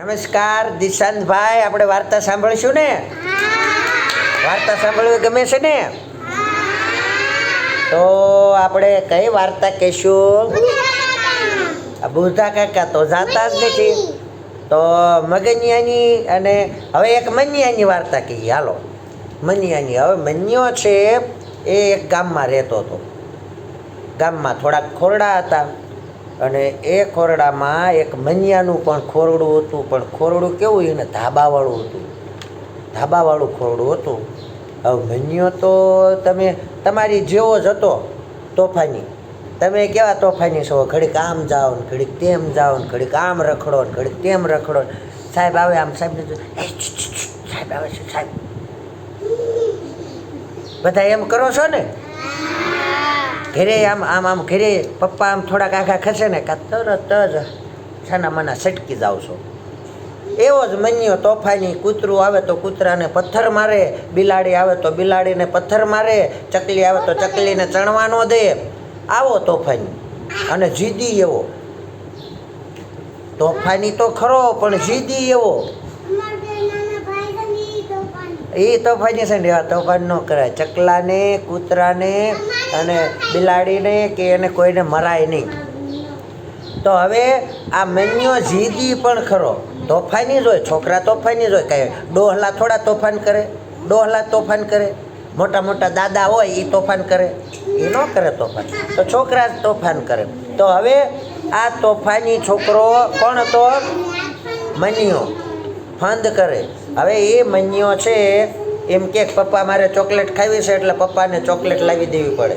નમસ્કાર, દિશાંતભાઈ, આપણે વાર્તા સાંભળીશું ને? વાર્તા સાંભળવી ગમે છે ને? તો આપણે કઈ વાર્તા કહેશું? બુધા કાકા તો જાતા જ નથી. તો મગનિયાની અને હવે એક મનિયાની વાર્તા કહીએ. હાલો. મનિયાની, હવે મન્યો છે એ એક ગામમાં રહેતો હતો. ગામમાં થોડાક ખોરડા હતા. અને એ ખોરડામાં એક મનિયાનું પણ ખોરડું હતું પણ ખોરડું કેવું એને? ધાબાવાળું હતું. ધાબાવાળું ખોરડું હતું. હવે મનિયો તો તમે તમારી જેવો જ હતો તોફાની. તમે કેવા તોફાની છો? ઘડીક આમ જાઓ ને ઘડીક તેમ જાઓ ને ઘડીક આમ રખડો ને ઘડીક તેમ રખડો સાહેબ આવે આમ સાહેબને જો, "એ, છ, છ, છ, સાહેબ આવે છે સાહેબ. બધા એમ કરો છો ને? ઘરે આમ આમ આમ ઘેરે પપ્પા આમ થોડાક આખા ખસે ને કાં તરત જ છાના માના સટકી જાવ છો. એવો જ મન્યો તોફાની કૂતરું આવે તો કૂતરાને પથ્થર મારે બિલાડી આવે તો બિલાડીને પથ્થર મારે ચકલી આવે તો ચકલીને ચણવા ન દે. આવો તોફાની. અને જીદી એવો. તોફાની તો ખરો પણ જીદી એવો. એ તોફાની. છે ને એવા તોફાન ન કરાય. ચકલાને કૂતરાને અને બિલાડીને કે એને કોઈને મરાય નહીં. તો હવે આ મન્યો જીદી પણ ખરો. તોફાની જ હોય, છોકરા તોફાની જ હોય, કાંઈ ડોહલા થોડા તોફાન કરે, ડોહલા તોફાન કરે. મોટા મોટા દાદા હોય એ તોફાન કરે. એ ન કરે તોફાન. તો છોકરા જ તોફાન કરે. તો હવે આ તોફાની છોકરો કોણ હતો? મન્યો. ફંદ કરે. હવે એ મન્યો છે એમ કે પપ્પા મારે ચોકલેટ ખાવી છે એટલે પપ્પાને ચોકલેટ લાવી દેવી પડે.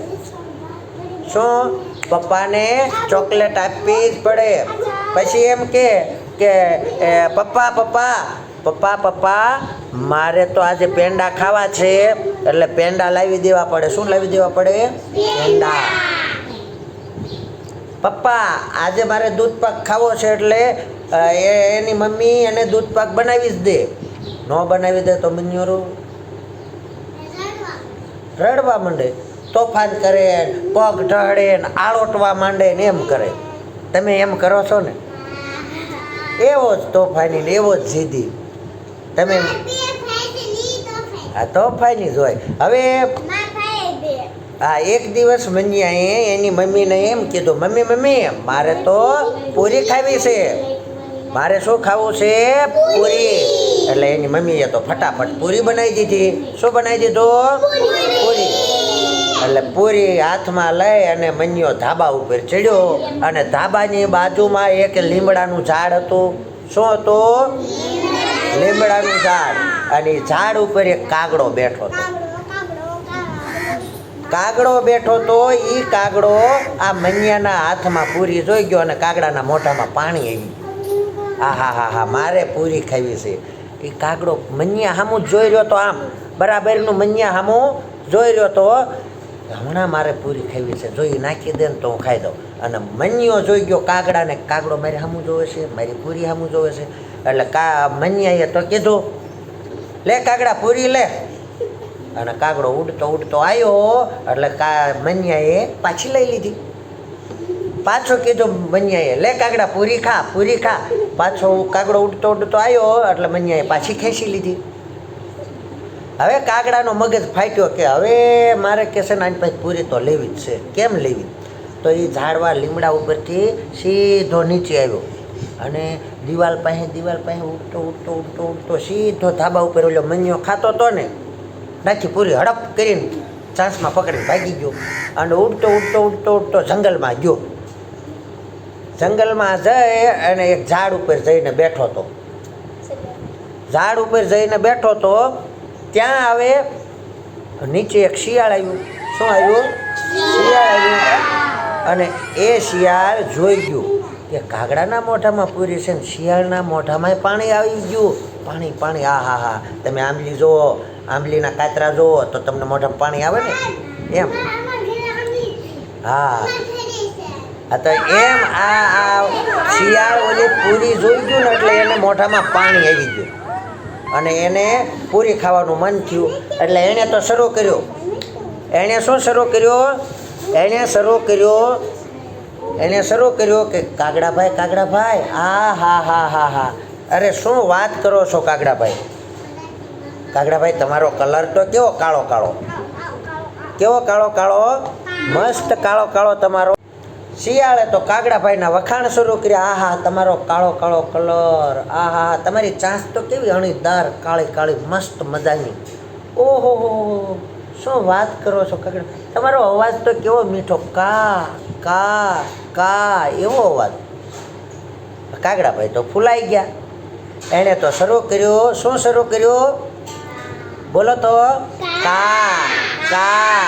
શું? પપ્પાને ચોકલેટ આપવી જ પડે. પછી એમ કે કે પપ્પા પપ્પા પપ્પા પપ્પા, મારે તો આજે પેંડા ખાવા છે. એટલે પેંડા લાવી દેવા પડે. શું લાવી દેવા પડે? પેંડા. પપ્પા, આજે મારે દૂધ પાક ખાવો છે એટલે એની મમ્મી એને દૂધ પાક બનાવી જ દે. ન બનાવી દે તો મન્યોરું રડવા માંડે તોફાન કરે પગ ઢળે ને આળોટવા માંડે ને એમ કરે. તમે એમ કરો છો ને? એવો જ તોફાની ને એવો જ જીદી તમે આ તોફાની જ હોય. હવે હા એક દિવસ મન્યાએ એની મમ્મીને એમ કીધું મમ્મી મમ્મી મારે તો પૂરી ખાવી છે. મારે શું ખાવું છે? પૂરી. એટલે એની મમ્મીએ તો ફટાફટ પૂરી બનાવી દીધી. શું બનાવી દીધું? એટલે પૂરી હાથમાં લઈ અને મન્યો ધાબા ઉપર ચડ્યો. અને ધાબાની બાજુમાં એક લીમડાનું ઝાડ હતું. શું હતું? લીમડાનું ઝાડ. અને ઝાડ ઉપર એક કાગડો બેઠો હતો. કાગડો બેઠો તો એ કાગડો આ મન્યાના હાથમાં પૂરી જોઈ ગયો અને કાગડાના મોઢામાં પાણી આવી આ હા હા હા, મારે પૂરી ખાવી છે. એ કાગડો મન્યા સામું જોઈ રહ્યો તો આમ. બરાબરનું મન્યા સામું જોઈ રહ્યો તો હમણાં મારે પૂરી ખાવી છે. જોઈ નાખી દે ને તો હું ખાઈ દઉં. અને મન્યો જોઈ ગયો કાગડાને કાગડો મારી સામું જોવે છે, મારી પૂરી સામું જોવે છે. એટલે કા મન્યાએ તો કીધું, લે કાગડા, પૂરી લે. અને કાગડો ઉડતો ઉડતો આવ્યો એટલે કા મન્યાએ પાછી લઈ લીધી. પાછો કીધું મન્યાએ લે કાગડા, પૂરી ખા પૂરી ખા. પાછો કાગડો ઉડતો ઉડતો આવ્યો એટલે મન્યાએ પાછી ખેંચી લીધી. હવે કાગડાનો મગજ ફાટ્યો કે હવે મારે કે છે પાસે પૂરી તો લેવી જ છે. કેમ લેવી? તો એ ઝાડવા લીમડા ઉપરથી સીધો નીચે આવ્યો. અને દિવાલ પાસે દિવાલ પાસે ઉડતો ઉડતો ઉડતો ઉડતો સીધો ધાબા ઉપર ઓલો મન્યો ખાતો હતો ને, નાખી પૂરી હડપ કરીને ચાંસમાં પકડીને ભાગી ગયો. અને ઉડતો ઉડતો ઉડતો ઉડતો જંગલમાં ગયો. જંગલમાં જઈ અને એક ઝાડ ઉપર જઈને બેઠો હતો ઝાડ ઉપર જઈને બેઠો તો ત્યાં આવે, નીચે એક શિયાળ આવ્યું. શું આવ્યું? શિયાળ આવ્યું. અને એ શિયાળ જોઈ ગયું કે કાગડાના મોઢામાં પૂરી છે ને શિયાળના મોઢામાં પાણી આવી ગયું. પાણી પાણી, આ, હા હા. તમે આંબલી જુઓ, આંબલીના કાતરા જુઓ, તો તમને મોઢામાં પાણી આવે ને? એમ. હા. હા, તો એમ આ આ શિયાળ ઓલી પૂરી જોઈ ગયું ને એટલે એને મોઢામાં પાણી આવી ગયું. અને એને પૂરી ખાવાનું મન થયું. એટલે એણે તો શરૂ કર્યો. એણે શું શરૂ કર્યો? એણે શરૂ કર્યો, એણે શરૂ કર્યો કે, કાગડાભાઈ કાગડાભાઈ, આ, હા હા હા હા. અરે, શું વાત કરો છો, કાગડાભાઈ? કાગડાભાઈ, તમારો કલર તો કેવો કાળો કાળો? કેવો કાળો કાળો? મસ્ત કાળો કાળો તમારો. શિયાળે તો કાગડાભાઈના વખાણ શરૂ કર્યા. આહા, તમારો કાળો કાળો કલર. આહા, તમારી ચાંસ તો કેવી અણીદાર, કાળી કાળી, મસ્ત મજાની. ઓહો હો. શું વાત કરો છો કાગડા? તમારો અવાજ તો કેવો મીઠો. કા કા કા, એવો અવાજ. કાગડાભાઈ તો ફૂલાઈ ગયા. એણે તો શરૂ કર્યો. શું શરૂ કર્યું? બોલો તો. કા કા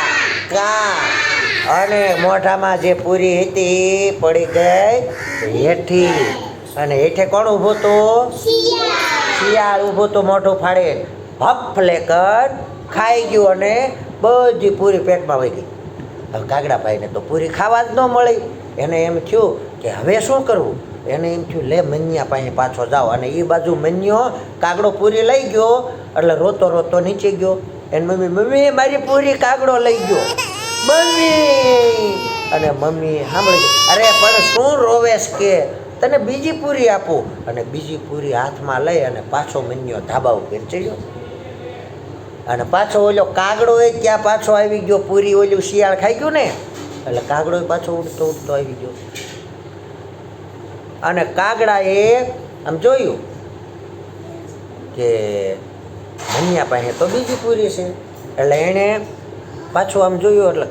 કા. અને મોઢામાં જે પૂરી હતી પડી ગઈ હેઠી. અને હેઠે કોણ ઊભો તો શિયાળ. ઊભો તો મોઢું ફાડે. ભફ લેકર ખાઈ ગયું અને બધી પૂરી પેટમાં વહી ગઈ. હવે કાગડાભાઈને તો પૂરી ખાવા જ ન મળી. એને એમ થયું કે હવે શું કરવું? એને એમ થયું લે મન્યા પાસે પાછો જાઓ. અને એ બાજુ મન્યો કાગડો પૂરી લઈ ગયો એટલે રોતો રોતો નીચે ગયો. એને મમ્મી મમ્મી મારી પૂરી કાગડો લઈ ગયો. મમ્મી અને મમ્મી સાંભળી અરે, પણ શું રોવેશ કે? તને બીજી પૂરી આપું. અને બીજી પૂરી હાથમાં લઈ અને પાછો મન્યો ધાબા ઉપર ચડ્યો. અને પાછો ઓલો કાગડો એ ત્યાં પાછો આવી ગયો, પૂરી ઓલું શિયાળ ખાઈ ગયું ને? એટલે કાગડો પાછો ઉડતો ઉડતો આવી ગયો. અને કાગડા એ આમ જોયું કે મન્યા પાસે તો બીજી પૂરી છે. એટલે એણે પાછું આમ જોયું એટલે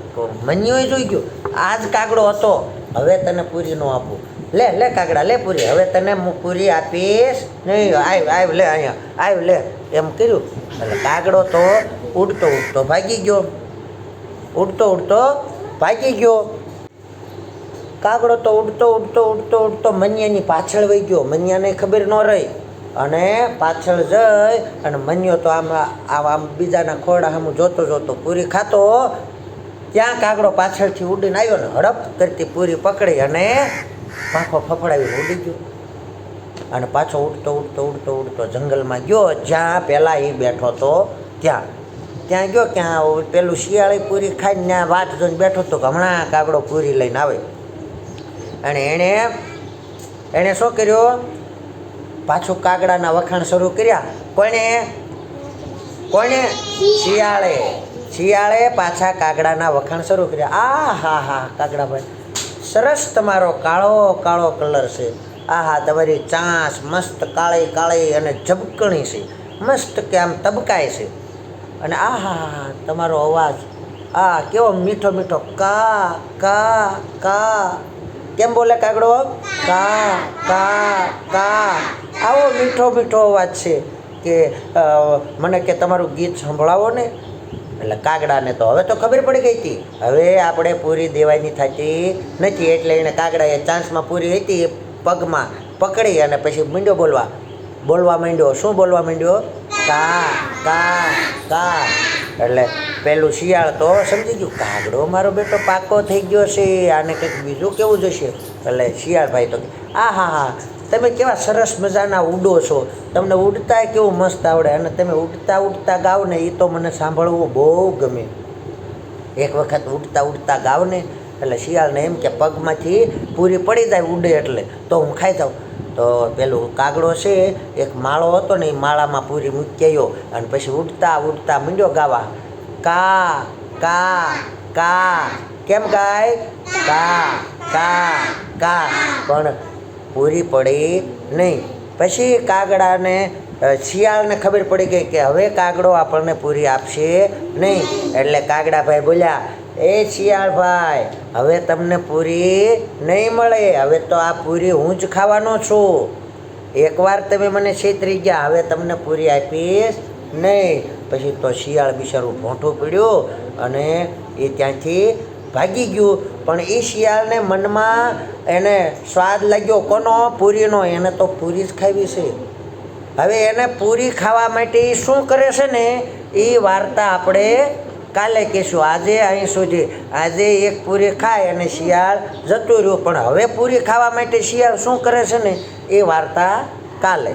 મન્યોએ જોઈ ગયો આ જ કાગડો હતો, હવે તને પૂરી ન આપું. લે લે કાગડા, લે પૂરી, હવે તને હું પૂરી આપીશ. નહીં આવ આવ લે અહીંયા આવ લે, એમ કર્યું. એટલે કાગડો તો ઉડતો ઉડતો ભાગી ગયો. ઉડતો ઉડતો ભાગી ગયો. કાગડો તો ઉડતો ઉડતો ઉડતો ઉડતો મન્યાની પાછળ વહી ગયો. મન્યાને ખબર ન રહી. અને પાછળ જઈ અને મન્યો તો આમ આમ આમ બીજાના ખોરડા સામે જોતો જોતો પૂરી ખાતો. ત્યાં કાગડો પાછળથી ઉડીને આવ્યો ને હડપ કરતી પૂરી પકડી અને પાંખો ફફડાવી ઉડી ગયો. અને પાછો ઉડતો ઉડતો ઉડતો ઉડતો જંગલમાં ગયો. જ્યાં પહેલાં એ બેઠો હતો ત્યાં. ત્યાં ગયો ક્યાં પેલું શિયાળે પૂરી ખાઈને ત્યાં વાત જોઈને બેઠો હતો કે હમણાં કાગડો પૂરી લઈને આવે. અને એણે એણે શું કર્યો? પાછું કાગડાના વખાણ શરૂ કર્યા. કોણે? કોણે? શિયાળે. શિયાળે પાછા કાગડાના વખાણ શરૂ કર્યા. આ હા હા કાગડાભાઈ સરસ તમારો કાળો કાળો કલર છે. આ હા, તમારી ચાંસ મસ્ત કાળી કાળી અને ઝબકણી છે. મસ્ત કે આમ તબકાય છે. અને આ હા હા, તમારો અવાજ. આ કેવો મીઠો મીઠો કા કા કા કેમ બોલે કાગડો? કા કા કા. આવો મીઠો મીઠો અવાજ છે કે મને કે તમારું ગીત સંભળાવો ને. એટલે કાગડાને તો હવે તો ખબર પડી ગઈ હતી. હવે આપણે પૂરી દેવાની થતી નથી. એટલે એણે કાગડાએ ચાન્સમાં પૂરી હતી, પગમાં પકડી અને પછી મીંડો બોલવા. બોલવા માંડ્યો. શું બોલવા માંડ્યો? કા કા કા. એટલે પેલું શિયાળ તો સમજી ગયું કાગડો મારો બેટો પાકો થઈ ગયો છે, આને કંઈક બીજું કેવું જશે? એટલે શિયાળભાઈ તો આ હા હા, તમે કેવા સરસ મજાના ઉડો છો. તમને ઉડતા કેવું મસ્ત આવડે અને તમે ઉડતા ઉડતા ગાઓ ને એ તો મને સાંભળવું બહુ ગમે. એક વખત ઉડતા ઉડતા ગાવ ને એટલે શિયાળને એમ કે પગમાંથી પૂરી પડી જાય ઉડે એટલે, તો હું ખાઈ જાઉં. તો પેલું કાગડો છે, એક માળો હતો ને, એ માળામાં પૂરી મૂકી આવ્યો અને પછી ઉડતા ઉડતા મીંડ્યો ગાવા, કા કા કા, કેમ ગાય? કા કા કા. પણ પૂરી પડી નહીં. પછી કાગડાને શિયાળને ખબર પડી ગઈ કે હવે કાગડો આપણને પૂરી આપશે નહીં. એટલે કાગડાભાઈ બોલ્યા એ શિયાળભાઈ, હવે તમને પૂરી નહીં મળે. હવે તો આ પૂરી હું જ ખાવાનો છું. એકવાર તમે મને છેતરી ગયા, હવે તમને પૂરી આપીશ નહીં. પછી તો શિયાળ બિચારું ભોંઠું પીડ્યું અને એ ત્યાંથી ભાગી ગયું. પણ એ શિયાળને મનમાં એને સ્વાદ લાગ્યો કોનો? પૂરીનો. એને તો પૂરી જ ખાવી છે. હવે એને પૂરી ખાવા માટે એ શું કરે છે ને? એ વાર્તા આપણે કાલે કહેશું, આજે અહીં સુધી, આજે એક પૂરી ખાય અને શિયાળ જતું રહ્યું, પણ હવે પૂરી ખાવા માટે શિયાળ શું કરે છે ને? એ વાર્તા કાલે.